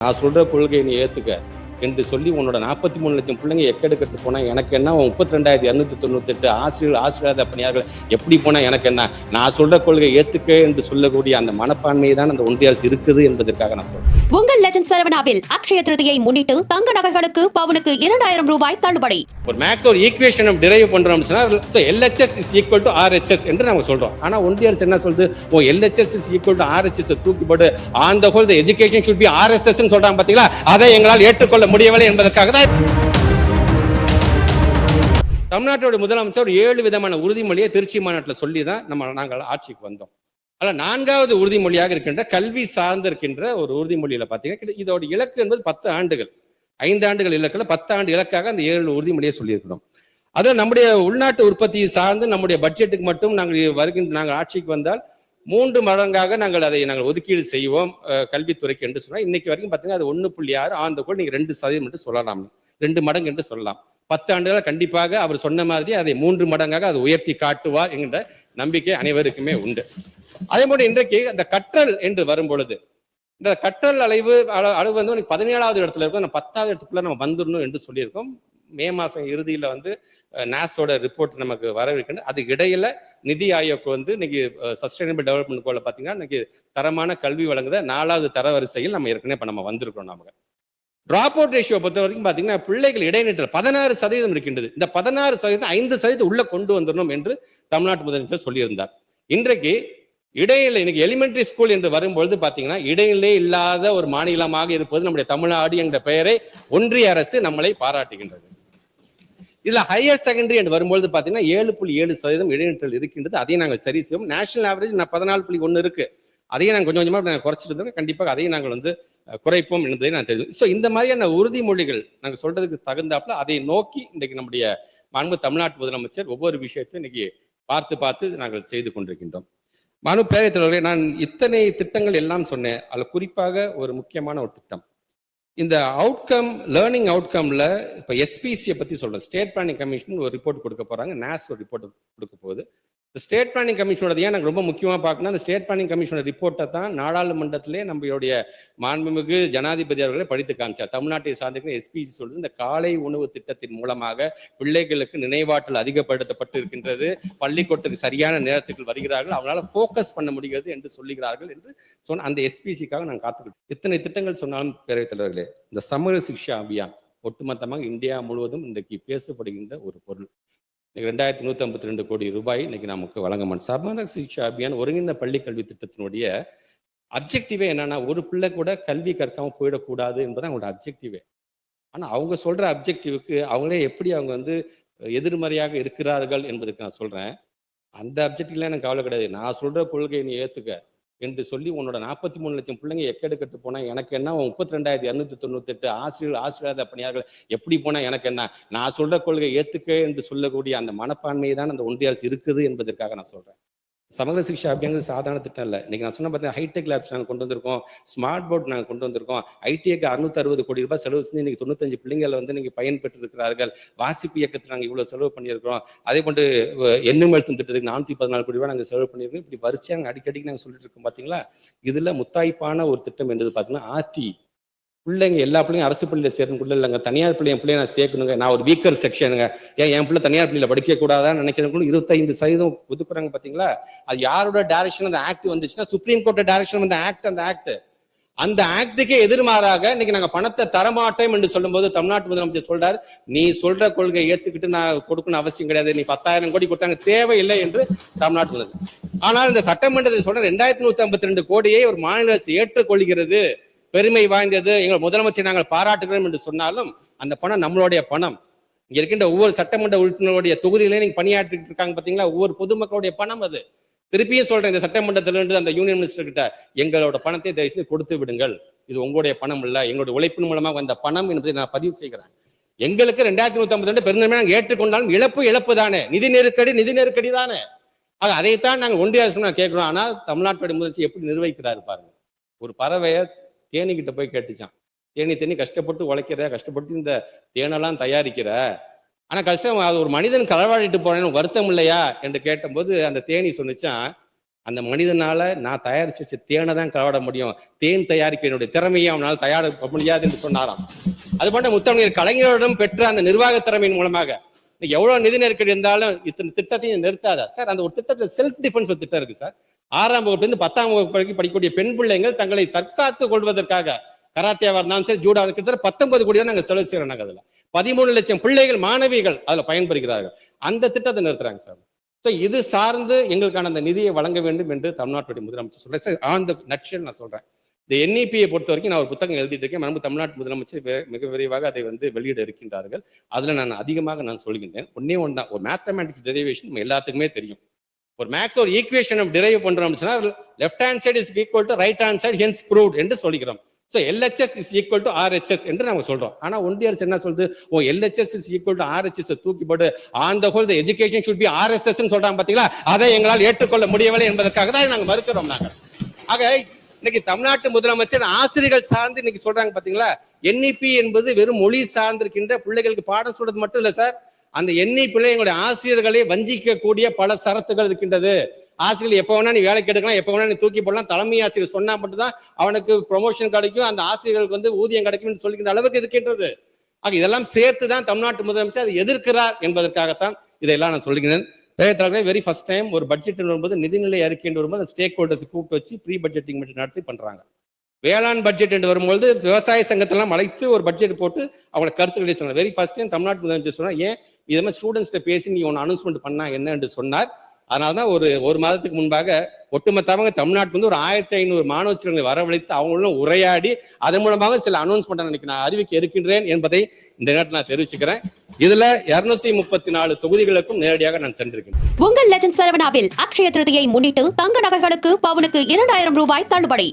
நான் சொல்ற கொள்கையை நீ ஏத்துக்க. என்று சொல்லி உன்னோட நாற்பத்தி மூணு லட்சம் பிள்ளைங்க எக்கெடுக்கட்டு போனா எனக்கு என்ன? முப்பத்தி ரெண்டாயிரத்தி இரநூத்தி தொண்ணூத்தி எட்டு ஆசிரியர் ஆசிரியர் பணியாளர்கள் எப்படி போனா எனக்கு என்ன? நான் சொல்ற கொள்கையை ஏத்துக்க என்று சொல்லக்கூடிய அந்த மனப்பான்மையை தான் அந்த ஒன்றிய அரசு இருக்குது என்பதற்காக நான் சொல்றேன். உங்கள் லெஜண்ட் சரவணாவில் அக்ஷய திருதியை முன்னிட்டு தங்க நகைகளுக்கு பவுனுக்கு இரண்டாயிரம் ரூபாய் தள்ளுபடி. ஒரு மேக்ஸ் ஒரு ஈக்குவேஷன் டிரைவ் பண்றோம் சொன்னா LHS is equal to RHS என்று நம்ம சொல்றோம். ஆனா ஒன்றிய அரசு என்ன சொல்றது ஓ LHS is equal to RHS தூக்கி போட்டு on the whole the education should be RSS சொல்றாங்க பாத்தீங்களா? அதை எங்களால் ஏற்றுக்கொள்ள முடியவில்லை என்பதற்காக தான் தமிழ்நாட்டோட முதலமைச்சர் ஒரு ஏழு விதமான உறுதிமொழியை திருச்சி மாநாட்டில் சொல்லி தான் நம்ம நாங்கள் ஆட்சிக்கு வந்தோம். அதில் நான்காவது உறுதிமொழியாக இருக்கின்ற கல்வி சார்ந்திருக்கின்ற ஒரு உறுதிமொழியில் பார்த்தீங்கன்னா இதோட இலக்கு என்பது பத்து ஆண்டுகள். ஐந்து ஆண்டுகள் இலக்கில் பத்து ஆண்டு இலக்காக அந்த ஏழு உறுதிமொழியை சொல்லியிருக்கிறோம். அதில் நம்முடைய உள்நாட்டு உற்பத்தியை சார்ந்து நம்முடைய பட்ஜெட்டுக்கு மட்டும் நாங்கள் வருகின்ற நாங்கள் ஆட்சிக்கு வந்தால் மூன்று மடங்காக நாங்கள் அதை நாங்கள் ஒதுக்கீடு செய்வோம் கல்வித்துறைக்கு என்று சொன்னால் இன்னைக்கு வரைக்கும் பார்த்தீங்கன்னா அது ஒன்று புள்ளி ஆறு ஆந்த கூட நீங்கள் ரெண்டு சதவீதம் என்று சொல்லலாம். ரெண்டு மடங்கு என்று சொல்லலாம். பத்து ஆண்டுகளாக கண்டிப்பாக அவர் சொன்ன மாதிரி அதை மூன்று மடங்காக அதை உயர்த்தி காட்டுவார் என்கின்ற நம்பிக்கை அனைவருக்குமே உண்டு. அதே போல இன்றைக்கு அந்த கற்றல் என்று வரும் பொழுது இந்த கற்றல் அளவு அளவு வந்து பதினேழாவது இடத்துல இருக்கும் அந்த பத்தாவது இடத்துக்குள்ள நம்ம வந்துடணும் என்று சொல்லியிருக்கோம். மே மாதம் இறுதியில் வந்து நாஸோட ரிப்போர்ட் நமக்கு வரவிருக்கின்றது அதுக்கு இடையில நிதி ஆயோக் வந்து இன்னைக்கு சஸ்டைனபிள் டெவலப்மெண்ட் கோல பார்த்தீங்கன்னா இன்னைக்கு தரமான கல்வி வழங்குத நாலாவது தரவரிசையில் நம்ம ஏற்கனவே இப்போ நம்ம வந்திருக்கிறோம் நமக்கு டிராப் அவுட் ரேஷியோ பொறுத்த வரைக்கும் பார்த்தீங்கன்னா பிள்ளைகள் இடைநிற்றல் பதினாறு சதவீதம் இருக்கின்றது. இந்த பதினாறு சதவீதம் ஐந்து சதவீதம் உள்ள கொண்டு வந்துடணும் என்று தமிழ்நாட்டு முதலமைச்சர் சொல்லியிருந்தார். இன்றைக்கு இடைநிலை இன்னைக்கு எலிமெண்டரி ஸ்கூல் என்று வரும்பொழுது பார்த்தீங்கன்னா இடைநிலை இல்லாத ஒரு மாநிலமாக இருப்பது நம்முடைய தமிழ்நாடு என்ற பெயரை ஒன்றிய அரசு நம்மளை பாராட்டுகின்றது. இதுல ஹையர் செகண்டரி என்று வரும்பொழுது பாத்தீங்கன்னா ஏழு புள்ளி ஏழு சதவீதம் இடைநிற்றல் இருக்கின்றது. அதையும் நாங்கள் சரி செய்வோம். நேஷனல் ஆவரேஜ் நான் பதினாலு புள்ளி ஒன்று இருக்கு. அதையும் நாங்கள் கொஞ்சம் கொஞ்சமாக நாங்கள் குறைச்சிட்டு இருந்தோம் கண்டிப்பாக அதையும் நாங்கள் வந்து குறைப்போம் என்பதை நான் தெரியும் ஸோ இந்த மாதிரியான உறுதிமொழிகள் நாங்கள் சொல்றதுக்கு தகுந்தாப்புல அதை நோக்கி இன்றைக்கு நம்முடைய மாண்பு தமிழ்நாட்டு முதலமைச்சர் ஒவ்வொரு விஷயத்தையும் இன்னைக்கு பார்த்து பார்த்து நாங்கள் செய்து கொண்டிருக்கின்றோம். மனு பேரவைத் தலைவர்களே நான் இத்தனை திட்டங்கள் எல்லாம் சொன்னேன். அதில் குறிப்பாக ஒரு முக்கியமான ஒரு திட்டம். இந்த அவுட்கம் லேர்னிங் அவுட்கம்ல இப்போ எஸ்பிசியை பத்தி சொல்றேன். ஸ்டேட் பிளானிங் கமிஷன் ஒரு ரிப்போர்ட் கொடுக்க போறாங்க. நேஸ் ஒரு ரிப்போர்ட் கொடுக்க போகுது. இந்த ஸ்டேட் பிளானிங் கமிஷனோட ஏன் நாங்கள் ரொம்ப முக்கியமாக பார்க்கணும் அந்த ஸ்டேட் பிளானிங் கமிஷனோட ரிப்போர்ட்டை தான் நாடாளுமன்றத்திலே நம்மளுடைய மாண்புமிகு ஜனாதிபதி அவர்களை படித்து காமிச்சார். தமிழ்நாட்டை சார்ந்திருக்கிற எஸ்பிசி சொல்றது இந்த காலை உணவு திட்டத்தின் மூலமாக பிள்ளைகளுக்கு நினைவாற்றல் அதிகப்படுத்தப்பட்டு இருக்கின்றது பள்ளிக்கூடத்துக்கு சரியான நேரத்துக்கு வருகிறார்கள். அவங்களால ஃபோக்கஸ் பண்ண முடிகிறது என்று சொல்லுகிறார்கள் என்று சொன்ன அந்த எஸ்பிசிக்காக நான் காத்துக்கிட்டோம் இத்தனை திட்டங்கள் சொன்னாலும் பேரவைத் தலைவர்களே இந்த சமூக சிக்ஷா அபியான் ஒட்டுமொத்தமாக இந்தியா முழுவதும் இன்றைக்கு பேசப்படுகின்ற ஒரு பொருள். இன்னைக்கு ரெண்டாயிரத்தி நூத்தி ஐம்பத்தி ரெண்டு கோடி ரூபாய் இன்னைக்கு நமக்கு வழங்கமான சமூக சிக்ஷா அபியான் ஒருங்கிணைந்த பள்ளி கல்வி திட்டத்தினுடைய அப்ஜெக்டிவே என்னன்னா ஒரு பிள்ளை கூட கல்வி கற்காம போயிடக்கூடாது என்பது அவங்களோட அப்ஜெக்டிவே ஆனா அவங்க சொல்ற அப்ஜெக்டிவுக்கு அவங்களே எப்படி அவங்க வந்து எதிர்மறையாக இருக்கிறார்கள் என்பதுக்கு நான் சொல்றேன். அந்த அப்ஜெக்டிவ்லாம் எனக்கு கவலை கிடையாது. நான் சொல்ற கொள்கையை நீ ஏத்துக்க. என்று சொல்லி உன்னோட நாற்பத்தி மூணு லட்சம் பிள்ளைங்க எக்கெடுக்கட்டு போனா எனக்கு என்ன? முப்பத்தி ரெண்டாயிரத்தி இரநூத்தி தொண்ணூத்தெட்டு ஆசிரியர் ஆசிரியர் பணியாளர்கள் எப்படி போனா எனக்கு என்ன? நான் சொல்ற கொள்கை ஏத்துக்க என்று சொல்லக்கூடிய அந்த மனப்பான்மையை தான் அந்த ஒன்றிய அரசு இருக்குது என்பதற்காக நான் சொல்றேன். சமகர சிக்ஷா அப்படிங்கிறது சாதாரண திட்டம் இல்லை. இன்னைக்கு நான் சொன்ன பார்த்தீங்கன்னா ஹைடெக் லேப்ஸ் நாங்கள் கொண்டு வந்திருக்கோம். ஸ்மார்ட் போர்ட் நாங்கள் கொண்டு வந்திருக்கோம். ஐடிஐக்கு அறுநூத்தி அறுபது கோடி ரூபாய் செலவு செஞ்சு இன்னைக்கு தொண்ணூத்தஞ்சு பிள்ளைங்களை வந்து நீங்கள் பயன்பெற்று இருக்கிறார்கள் வாசிப்பு இயக்கத்தில் நாங்கள் இவ்வளோ செலவு பண்ணியிருக்கிறோம். அதே போன்று எண்ணும் எழுத்தும் திட்டத்துக்கு நானூத்தி பதினாலு கோடி ரூபாய் நாங்கள் செலவு பண்ணியிருக்கோம். இப்படி வரிசையாக அடிக்கடிக்கு நாங்கள் சொல்லிட்டு இருக்கோம் பார்த்தீங்களா இதில் முத்தாய்ப்பான ஒரு திட்டம் என்பது பார்த்தீங்கன்னா ஆர்டி பிள்ளைங்க எல்லா பிள்ளைங்க அரசு பள்ளியில சேரணுக்குள்ள இல்லைங்க. தனியார் பிள்ளை பிள்ளைய நான் சேர்க்கணுங்க. நான் ஒரு வீக்கர் செக்ஷனுங்க ஏன் என் பிள்ளை தனியார் பள்ளியில் படிக்க கூடாதான்னு நினைக்கிறவங்களும் இருபத்தைந்து சதவீதம் ஒதுக்குறாங்க பார்த்தீங்களா அது யாரோட டைரக்ஷன் அந்த ஆக்ட் வந்துச்சுன்னா சுப்ரீம் கோர்ட் டைரக்ஷன் வந்த ஆக்ட் அந்த ஆக்ட் அந்த ஆக்டுக்கே எதிர்மாறாக இன்னைக்கு நாங்க பணத்தை தரமாட்டோம் என்று சொல்லும்போது தமிழ்நாட்டு முதலமைச்சர் சொல்றாரு நீ சொல்ற கொள்கையை ஏத்துக்கிட்டு நான் கொடுக்கணும் அவசியம் கிடையாது. நீ பத்தாயிரம் கோடி கொடுத்தாங்க. தேவையில்லை என்று தமிழ்நாட்டு முதலமைச்சர். ஆனால் இந்த சட்டமன்றத்தில் சொல்ற ரெண்டாயிரத்தி நூத்தி ஐம்பத்தி ரெண்டு கோடியை ஒரு மாநில அரசு ஏற்றுக்கொள்கிறது. பெருமை வாய்ந்தது. எங்கள் முதலமைச்சர் நாங்கள் பாராட்டுகிறோம் என்று சொன்னாலும் அந்த பணம் நம்மளுடைய பணம். இங்க இருக்கின்ற ஒவ்வொரு சட்டமன்ற உறுப்பினருடைய தொகுதியிலே நீங்க பணியாற்றிட்டு இருக்காங்க பாத்தீங்களா? ஒவ்வொரு பொதுமக்களுடைய பணம் அது. திருப்பியும் சொல்றேன் இந்த சட்டமன்றத்திலிருந்து அந்த யூனியன் மினிஸ்டர் கிட்ட எங்களோட பணத்தை தயவு செய்து கொடுத்து விடுங்கள். இது உங்களுடைய பணம் இல்ல. எங்களுடைய உழைப்பின் மூலமாக வந்த பணம் என்பதை நான் பதிவு செய்கிறேன். எங்களுக்கு ரெண்டாயிரத்தி நூத்தி ஐம்பத்தி ரெண்டு பெருந்தன்மை நாங்கள் ஏற்றுக்கொண்டாலும் இழப்பு இழப்பு தானே. நிதி நெருக்கடி நிதி நெருக்கடி தானே. ஆக அதைத்தான் நாங்கள் ஒன்றிய அரசு கேட்கிறோம். ஆனால் தமிழ்நாட்டுடைய முதலமைச்சர் எப்படி நிர்வகிக்கிறாரு பாருங்க. ஒரு பறவையை தேனிக்கிட்ட போய் கேட்டுச்சான். தேனி தேனி கஷ்டப்பட்டு உழைக்கிற கஷ்டப்பட்டு இந்த தேனெல்லாம் தயாரிக்கிற. ஆனால் கஷ்டம் அது ஒரு மனிதன் களவாடிட்டு போறேன்னு வருத்தம் இல்லையா? என்று கேட்டபோது அந்த தேனி சொன்னிச்சான் அந்த மனிதனால நான் தயாரிச்சு வச்ச தேனை தான் களவாட முடியும். தேன் தயாரிக்க என்னுடைய திறமையை அவனால் தயார முடியாது என்று சொன்னாராம். அது போன்ற முத்தமிழர் கலைஞரிடம் பெற்ற அந்த நிர்வாக திறமையின் மூலமாக எவ்வளவு நிதி நெருக்கடி இருந்தாலும் இத்தனை திட்டத்தையும் நிறுத்தாத. சார் அந்த ஒரு திட்டத்தில் செல்ஃப் டிஃபென்ஸ் ஒரு திட்டம் இருக்கு சார். ஆறாம் வகுப்புலேருந்து பத்தாம் வகுப்பு வரைக்கும் படிக்கக்கூடிய பெண் பிள்ளைங்கள் தங்களை தற்காத்து கொள்வதற்காக கராத்தேவா இருந்தாலும் சரி ஜூடா கிட்டத்தட்ட பத்தொன்பது கோடி நாங்கள் செலவு செய்கிறோம் நாங்கள் அதில். பதிமூணு லட்சம் பிள்ளைகள் மாணவிகள் அதில் பயன்பெறுகிறார்கள். அந்த திட்டத்தை நிறுத்துறாங்க சார். ஸோ இது சார்ந்து எங்களுக்கான அந்த நிதியை வழங்க வேண்டும் என்று தமிழ்நாட்டுடைய முதலமைச்சர் சொல்றேன் சார் ஆன் நட்சல் நான் சொல்றேன். இந்த என்இபியை பொறுத்த வரைக்கும் நான் ஒரு புத்தகம் எழுதிட்டு இருக்கேன். நம்ம தமிழ்நாட்டு முதலமைச்சர் மிக விரைவாக அதை வந்து வெளியிட இருக்கின்றார்கள். அதில் நான் அதிகமாக நான் சொல்கின்றேன். ஒன்னே ஒன்று தான் ஒரு மேத்தமேட்டிக்ஸ் டெரிவேஷன் நம்ம எல்லாத்துக்குமே தெரியும். ஒரு மேக்ஸ் ஒரு ஈக்குவேஷன் நம்ம டிரைவ் பண்றோம் அப்படின்னா left hand side is equal to right hand side hence proved என்று சொல்லிக்கிறோம். So LHS is equal to RHS என்று நாங்கள் சொல்றோம். ஆனால் ஒன்றிய அரசு என்ன சொல்றது ஓ LHS is equal to RHS தூக்கி போட்டு on the whole the education should be RSS சொல்றாங்க பார்த்தீங்களா அதை எங்களால் ஏற்றுக்கொள்ள முடியவில்லை என்பதற்காக தான் நாங்கள் மறுக்கிறோம் நாங்கள் ஆக இன்னைக்கு தமிழ்நாட்டு முதலமைச்சர் ஆசிரியர்கள் சார்ந்து இன்னைக்கு சொல்றாங்க பார்த்தீங்களா என்இபி என்பது வெறும் மொழி சார்ந்திருக்கின்ற பிள்ளைகளுக்கு பாடம் சொல்றது மட்டும் இல்லை சார். அந்த எண்ணிக்கிலேயே எங்களுடைய ஆசிரியர்களை வஞ்சிக்கக்கூடிய பல சரத்துகள் இருக்கின்றது. ஆசிரியர் எப்போ வேணா நீ வேலைக்கு எடுக்கலாம் எப்போ வேணா நீ தூக்கி போடலாம். தலைமை ஆசிரியர் சொன்னா மட்டும்தான் அவனுக்கு ப்ரொமோஷன் கிடைக்கும் அந்த ஆசிரியர்களுக்கு வந்து ஊதியம் கிடைக்கும்னு சொல்லிக்கின்ற அளவுக்கு இருக்கின்றது. ஆக இதெல்லாம் சேர்த்து தான் தமிழ்நாட்டு முதலமைச்சர் அதை எதிர்க்கிறார் என்பதற்காகத்தான் இதையெல்லாம் நான் சொல்லுகிறேன். தலைவர்களே வெரி ஃபர்ஸ்ட் டைம் ஒரு பட்ஜெட் வரும்போது நிதிநிலை அறிக்கை என்று வரும்போது ஸ்டேக் ஹோல்டர்ஸ் கூப்பிட்டு வச்சு ப்ரீ பட்ஜெட்டிங் மீட்டிங் நடத்தி பண்றாங்க. வேளாண் பட்ஜெட் என்று வரும்பொழுது விவசாய சங்கத்தெல்லாம் அழைத்து ஒரு பட்ஜெட் போட்டு அவங்கள கருத்துக்களை சொன்னாங்க வெரி ஃபர்ஸ்ட் டைம் தமிழ்நாட்டு முதலமைச்சர் சொன்னா ஏன் இதை மாதிரி ஸ்டூடெண்ட்ஸ்கிட்ட பேசி நீ ஒன்று அனௌன்ஸ்மெண்ட் பண்ணா என்ன என்று சொன்னார். அதனால தான் ஒரு ஒரு மாதத்துக்கு முன்பாக ஒட்டுமொத்தமாக தமிழ்நாட்டுக்கு வந்து ஒரு ஆயிரத்தி ஐநூறு மாணவ வரவழைத்து அவங்களும் உரையாடி அதன் மூலமாக சில அனௌன்ஸ்மெண்ட் அன்னைக்கு நான் அறிவிக்க இருக்கின்றேன் என்பதை இந்த நேரத்தில் நான் தெரிவிச்சுக்கிறேன். இதுல இருநூத்தி முப்பத்தி நாலு தொகுதிகளுக்கும் நேரடியாக நான் சென்றிருக்கேன் உங்கள் லெஜண்ட் சரவணாவில் அக்ஷய திருதியை முன்னிட்டு தங்க நகைகளுக்கு பவுனுக்கு இரண்டாயிரம் ரூபாய் தள்ளுபடி.